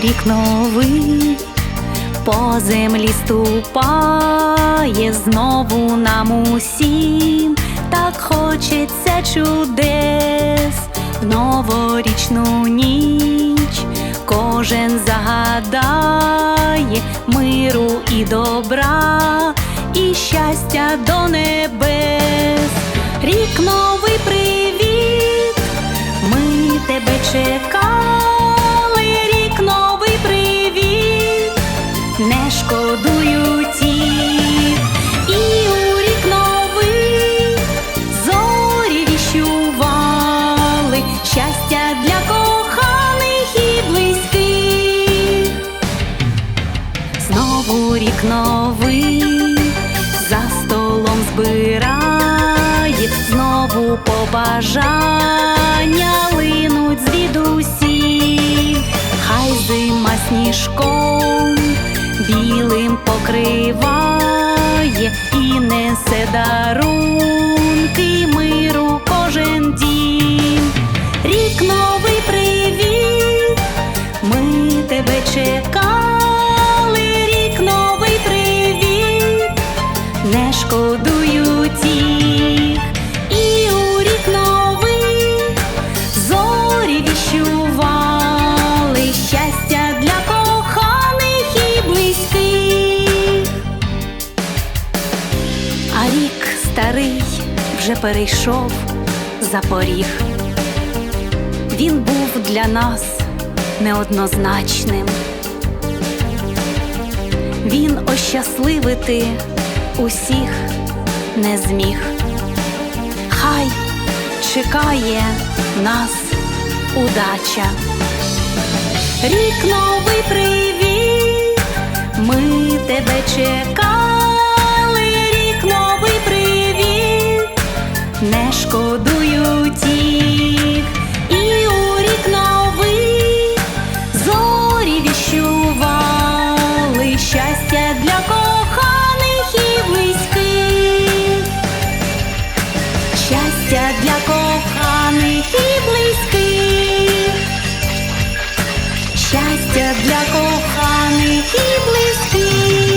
рік новий, по землі ступає знову нам усім, так хочеться чудес в новорічну ніч. Кожен загадає миру і добра, і щастя до небес. Рік новий рік новий за столом збирає, знову побажання линуть звідусі, хай зима сніжком білим покриває і несе дарунки старий вже перейшов за поріг. Він був для нас неоднозначним. Він ощасливити усіх не зміг. Хай чекає нас удача. Рік новий привіт, ми тебе не шкодують їх. І у рік новий зорі віщували щастя для коханих і близьких, щастя для коханих і близьких, щастя для коханих і близьких.